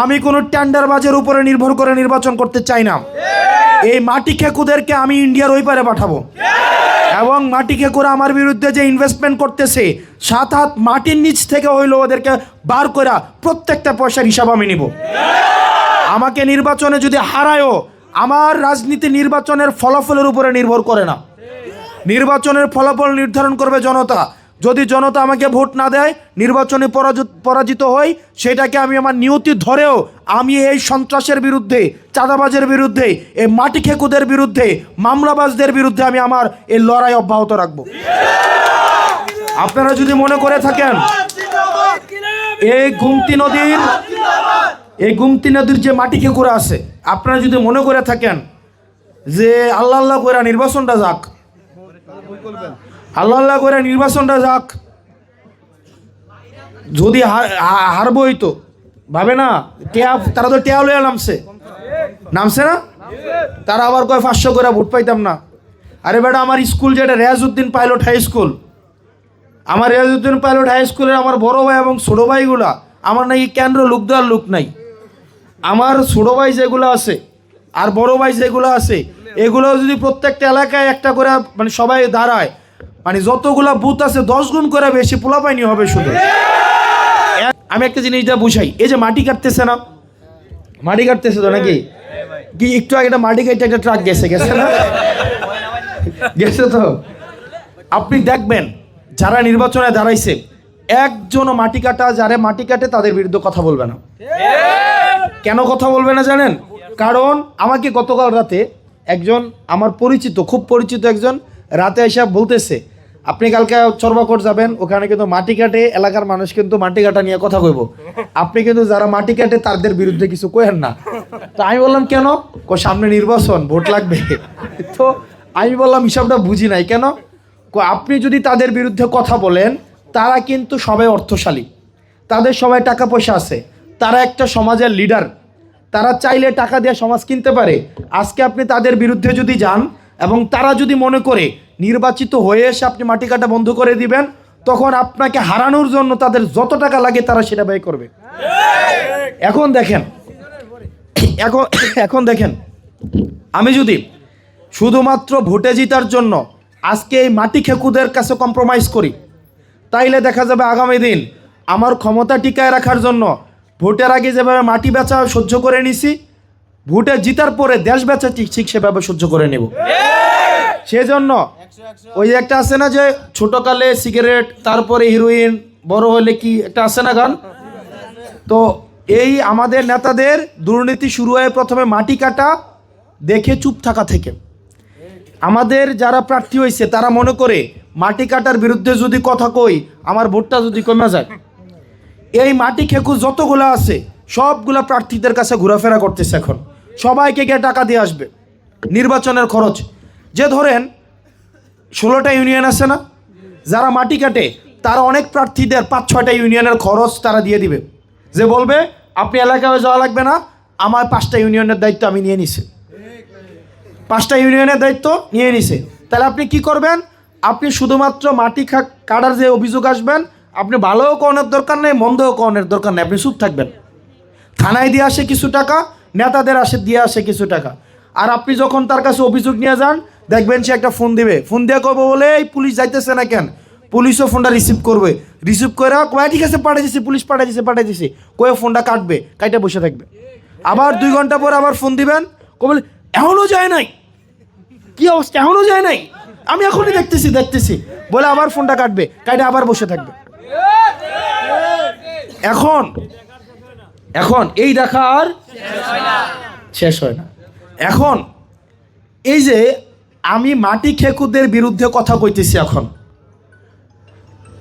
আমি কোনো টেন্ডারবাজের উপরে নির্ভর করে নির্বাচন করতে চাই না। এই মাটি খেকুদেরকে আমি ইন্ডিয়ার ওই পারে পাঠাবো। এবং মাটি খেকুরা আমার বিরুদ্ধে যে ইনভেস্টমেন্ট করতেছে, সাত হাত মাটির নিচ থেকে হইল ওদেরকে বার করা প্রত্যেকটা পয়সার হিসাব আমি নিব। আমাকে নির্বাচনে যদি হারায়ও, আমার রাজনীতি নির্বাচনের ফলাফলের উপরে নির্ভর করে না। নির্বাচনের ফলাফল নির্ধারণ করবে জনতা। যদি জনতা আমাকে ভোট না দেয়, নির্বাচনে পরাজিত হই, সেটাকে আমি আমার নিয়তি ধরেও আমি এই সন্ত্রাসের বিরুদ্ধে, চাঁদাবাজের বিরুদ্ধে, এই মাটি খেকুদের বিরুদ্ধে, মামলাবাজদের বিরুদ্ধে আমি আমার এই লড়াই অব্যাহত রাখব। আপনারা যদি মনে করে থাকেন, এই গুমতি নদীর, এই গুমতি নদীর যে মাটি খেকুরা আছে, আপনারা যদি মনে করে থাকেন যে আল্লাহ আল্লাহ করে নির্বাচনটা যাক আল্লাহ আল্লাহ করে নির্বাচনটা যাক। যদি হারবই তো। ভাবে না? টেয়া তারা তো টেয়া লইয়া নামছে। নামছে না? তারা আবার কয় পাঁচশো করে ভোট পাইতাম না। আরে বেটা, আমার স্কুল যেটা, রেয়াজউদ্দিন পাইলট হাই স্কুল। আমার রেয়াজউদ্দিন পাইলট হাই স্কুলের আমার বড় ভাই এবং ছোটো ভাইগুলা, আমার নাকি কেন্দ্র লুক দেওয়ার লুক নাই। আমার ছোটো ভাই যেগুলো আছে, আর বড় ভাই যেগুলো আছে, এগুলো যদি প্রত্যেকটা এলাকায় একটা করে মানে সবাই দাঁড়ায় মানে যতগুলা বুথ আছে দশ গুণ করে বেশি পোলাপাইনি হবে শুধু। আমি একটা জিনিস যা বুঝাই, এই যে মাটি কাটতেছে না? মাটি কাটতেছে তো নাকি? কি একটু আগে মাটি কাটতে একটা ট্রাক গেছে গেছে না? গেছে তো? আপনি দেখবেন, যারা নির্বাচনে দাঁড়াইছে, একজনও মাটি কাটা, যারা মাটি কাটে তাদের বিরুদ্ধে কথা বলবে না। কেন কথা বলবে না জানেন? কারণ আমাকে গতকাল রাতে একজন, আমার পরিচিত, খুব পরিচিত একজন, রাতে এসে বলতেছে আপনি কালকে চরবাকট যাবেন, ওখানে কিন্তু মাটি কাটে, এলাকার মানুষ কিন্তু মাটি কাটা নিয়ে কথা কইব। আপনি কিন্তু যারা মাটি কাটে, তাদের বিরুদ্ধে কিছু কহেন না। তো আমি বললাম, কেন? কো, সামনে নির্বাচন, ভোট লাগবে। তো আমি বললাম, হিসাবটা বুঝি নাই। কেন? কো, আপনি যদি তাদের বিরুদ্ধে কথা বলেন, তারা কিন্তু সবাই অর্থশালী। তাদের সবাই টাকা পয়সা আছে। তারা একটা সমাজের লিডার। তারা চাইলে টাকা দিয়ে সমাজ কিনতে পারে। আজকে আপনি তাদের বিরুদ্ধে যদি যান এবং তারা যদি মনে করে নির্বাচিত হয়ে এসে আপনি মাটি কাটা বন্ধ করে দিবেন, তখন আপনাকে হারানোর জন্য তাদের যত টাকা লাগে তারা সেটা ব্যয় করবে। এখন দেখেন, এখন এখন দেখেন, আমি যদি শুধুমাত্র ভোটে জিতার জন্য আজকে এই মাটি খেকুদের কাছে কম্প্রোমাইজ করি, তাইলে দেখা যাবে আগামী দিন আমার ক্ষমতা টিকায় রাখার জন্য ভোটের আগে যেভাবে মাটি বেচা সহ্য করে নিছি, ভোটে জিতার পরে দেশ বেচা ঠিক ঠিক সেভাবে সহ্য করে নেব। সেজন্য ওই একটা আছে না যে ছোটকালে সিগারেট, তারপরে হিরোইন, বড় হলে কি একটা আছে না গান? তো এই আমাদের নেতাদের দুর্নীতি শুরু হয় প্রথমে মাটি কাটা, দেখে চুপ থাকা থেকে। আমাদের যারা প্রার্থী হয়েছে তারা মনে করে মাটি কাটার বিরুদ্ধে যদি কথা কই, আমার ভোটটা যদি কমে যায়। এই মাটি খেকু যতগুলো আছে, সবগুলা প্রার্থীদের কাছে ঘোরাফেরা করতেছে এখন। সবাইকে গিয়ে টাকা দিয়ে আসবে। নির্বাচনের খরচ। যে ধরেন, ষোলোটা ইউনিয়ন আছে না, যারা মাটি কাটে, তারা অনেক প্রার্থীদের পাঁচ, ছয়টা ইউনিয়নের খরচ তারা দিয়ে দিবে। যে বলবে, আপনি এলাকায় যাওয়া লাগবে না, আমার পাঁচটা ইউনিয়নের দায়িত্ব আমি নিয়ে নিছি। পাঁচটা ইউনিয়নের দায়িত্ব নিয়ে নিছে। তাহলে আপনি কি করবেন? আপনি শুধুমাত্র মাটি কাটার যে অভিযোগ আসবেন, আপনি ভালোও কনের দরকার নেই, মন্দও কনের দরকার নেই, আপনি চুপ থাকবেন। থানায় দিয়ে আসে কিছু টাকা, নেতাদের আসে দিয়ে আসে কিছু টাকা। আর আপনি যখন তার কাছে অভিযোগ নিয়ে যান দেখবেন সে একটা ফোন দিবে। ফোন দিয়ে করব বলে, এই পুলিশ যাইতেছে না কেন? পুলিশও ফোনটা রিসিভ করবে। রিসিভ করে কয় ঠিক আছে পাঠিয়ে দিছি, পুলিশ পাঠিয়ে দিছে পাঠিয়ে দিছি। কয়ে ফোনটা কাটবে, কাইটা বসে থাকবে। আবার দুই ঘণ্টা পর আবার ফোন দিবেন কো বলে এখনও যায় নাই। কি অবস্থা? এখনও যায় নাই? আমি এখনই দেখতেছি দেখতেছি। বলে আবার ফোনটা কাটবে, কাইটা আবার বসে থাকবে। এখন এখন এই দেখা আর শেষ হয় না। এখন, এই যে আমি মাটি খেকুদের বিরুদ্ধে কথা কইতেছি এখন।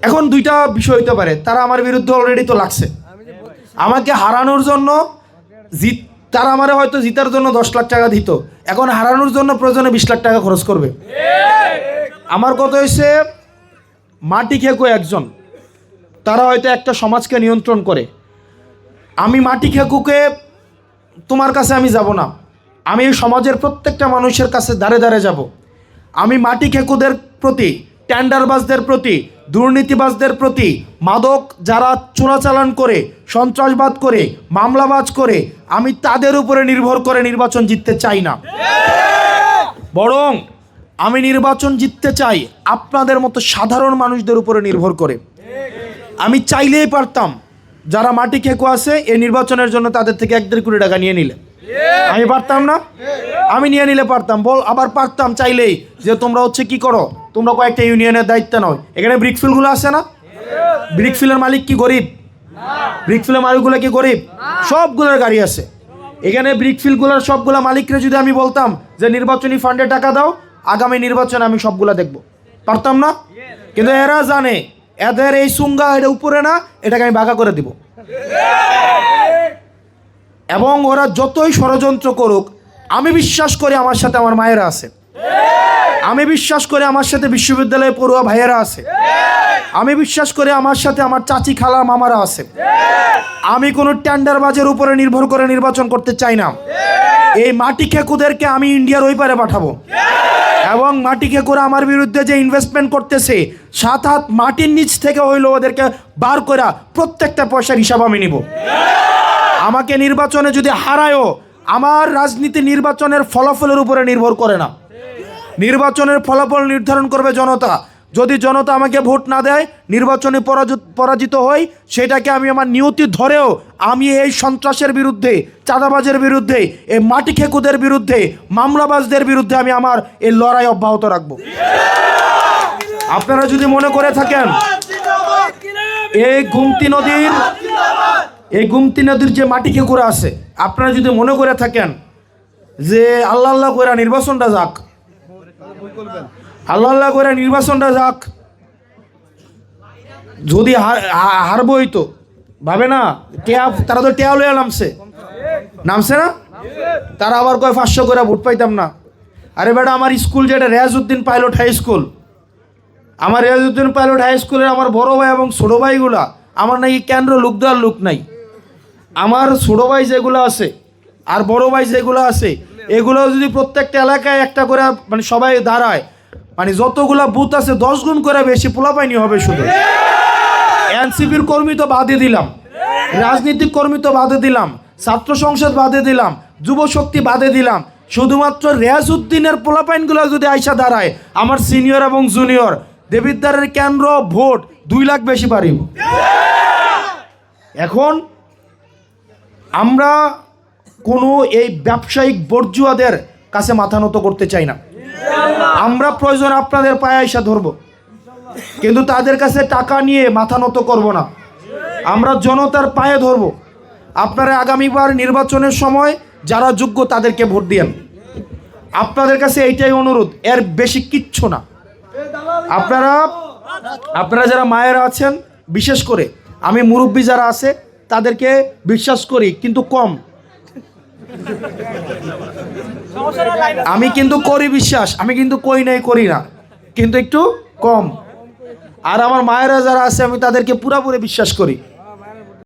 এখন দুইটা বিষয় হইতে পারে, তারা আমার বিরুদ্ধে অলরেডি তো লাগছে। আমাকে হারানোর জন্য জিত, তারা আমারে হয়তো জিতার জন্য দশ লাখ টাকা দিত। এখন হারানোর জন্য প্রয়োজনে বিশ লাখ টাকা খরচ করবে। আমার কথা হয়েছে মাটি খেকো একজন। তারা হয়তো একটা সমাজকে নিয়ন্ত্রণ করে। আমি মাটি খেকুকে তোমার কাছে আমি যাব না। আমি সমাজের প্রত্যেকটা মানুষের কাছে দাঁড়ে দাঁড়ে যাব। আমি মাটি খেকুদের প্রতি টেন্ডারবাজদের প্রতি, দুর্নীতিবাজদের প্রতি, মাদক যারা চোরাচালান করে, সন্ত্রাসবাদ করে, মামলাবাজ করে, আমি তাদের উপরে নির্ভর করে নির্বাচন জিততে চাই না। বরং আমি নির্বাচন জিততে চাই আপনাদের মতো সাধারণ মানুষদের উপরে নির্ভর করে। আমি চাইলেই পারতাম, যারা মাটি খেকো আছে, এই নির্বাচনের জন্য তাদের থেকে এক দেড় কোটি টাকা নিয়ে নিলে। আমি পারতাম না? আমি নিয়ে নিলে পারতাম বল। আবার পারতাম চাইলেই যে তোমরা হচ্ছে কি করো? তোমরা কয়েকটা ইউনিয়নের দায়িত্ব নাও। এখানে ব্রিকফিলগুলো আছে না? ব্রিকফিলের মালিক কি গরিব? ব্রিকফিলের মালিকগুলো কি গরিব? সবগুলোর গাড়ি আছে। এখানে ব্রিকফিলগুলোর সবগুলো মালিকরে যদি আমি বলতাম যে নির্বাচনী ফান্ডে টাকা দাও আগামী নির্বাচনে আমি সবগুলা দেখব। পারতাম না? কিন্তু এরা জানে এদের এই সুঙ্গা এটা উপরে না এটাকে আমি বাঁকা করে দিব। এবং ওরা যতই ষড়যন্ত্র করুক, আমি বিশ্বাস করি আমার সাথে আমার মায়েরা আছে। আমি বিশ্বাস করি আমার সাথে বিশ্ববিদ্যালয়ে পড়ুয়া ভাইয়েরা আছে। আমি বিশ্বাস করি আমার সাথে আমার চাচি খালা মামারা আছে। আমি কোনো টেন্ডারবাজের উপরে নির্ভর করে নির্বাচন করতে চাই না। এই মাটি খেকুদেরকে আমি ইন্ডিয়ার ওই পারে পাঠাবো। এবং মাটি খেকুরা আমার বিরুদ্ধে যে ইনভেস্টমেন্ট করতেছে, সাত হাত মাটির নিচ থেকে হইল ওদেরকে বার করা প্রত্যেকটা পয়সার হিসাব আমি নিব। আমাকে নির্বাচনে যদি হারায়ও, আমার রাজনীতি নির্বাচনের ফলাফলের উপরে নির্ভর করে না। নির্বাচনের ফলাফল নির্ধারণ করবে জনতা। যদি জনতা আমাকে ভোট না দেয়, নির্বাচনে পরাজিত হই, সেটাকে আমি আমার নিয়তি ধরেও আমি এই সন্ত্রাসের বিরুদ্ধে, চাঁদাবাজের বিরুদ্ধে, এই মাটি খেকুদের বিরুদ্ধে, মামলাবাজদের বিরুদ্ধে আমি আমার এই লড়াই অব্যাহত রাখব। আপনারা যদি মনে করে থাকেন, এই গুমতি নদীর এই গুমতি নদীর যে মাটি খেকুরা আছে? আপনারা যদি মনে করে থাকেন যে আল্লাহ আল্লাহ করে নির্বাচনটা যাক। আল্লাহ আল্লাহ করে নির্বাচনটা যাক। যদি হার- হা- হারবই তো। ভাবে না? টেয়া, তারা তো টেয়া লইয়া নামছে। নামছে না? তারা আবার কয়, পাঁচশো করে ভোট পাইতাম না। আরে বেটা, আমার স্কুল যেটা, রেয়াজউদ্দিন পাইলট হাই স্কুল। আমার রেয়াজউদ্দিন পাইলট হাই স্কুলের আমার বড় ভাই এবং ছোটো ভাইগুলা, আমার নাকি কেন্দ্র লোক দেওয়ার লোক নাই। আমার ছোটো ভাই যেগুলো আছে আর বড় ভাই যেগুলো আছে, এগুলো যদি প্রত্যেকটা এলাকায় একটা করে মানে সবাই দাঁড়ায় মানে যতগুলা বুথ আছে, দশ গুণ করে বেশি পোলাপাইনি হবে শুধু। এনসিপির কর্মী তো বাদে দিলাম রাজনৈতিক কর্মী তো বাদে দিলাম, ছাত্র সংসদ বাদে দিলাম, যুব শক্তি বাদে দিলাম, শুধুমাত্র রেয়াজউদ্দিনের পোলাপাইনগুলো যদি আইসা দাঁড়ায়, আমার সিনিয়র এবং জুনিয়র, দেবিদ্বারের কেন্দ্র ভোট দুই লাখ বেশি পারিব এখন আমরা কোনো এই ব্যবসায়িক বর্জুয়াদের কাছে মাথা নত করতে চাই না। আমরা প্রয়োজন আপনাদের পায়ে আইসা ধরবো। কিন্তু তাদের কাছে টাকা নিয়ে মাথা নত করব না। আমরা জনতার পায়ে ধরব। আপনারা আগামীবার নির্বাচনের সময় যারা যোগ্য তাদেরকে ভোট দিয়েন। আপনাদের কাছে এইটাই অনুরোধ, এর বেশি কিচ্ছু না। আপনারা আপনারা যারা মায়েরা আছেন, বিশেষ করে আমি মুরব্বী যারা আছে তাদেরকে বিশ্বাস করি, কিন্তু কম। আমি কিন্তু করি বিশ্বাস, আমি কিন্তু কই নাই, করি না। কিন্তু একটু কম। আর আমার মায়েরা যারা আছে, আমি তাদেরকে পুরাপুরি বিশ্বাস করি।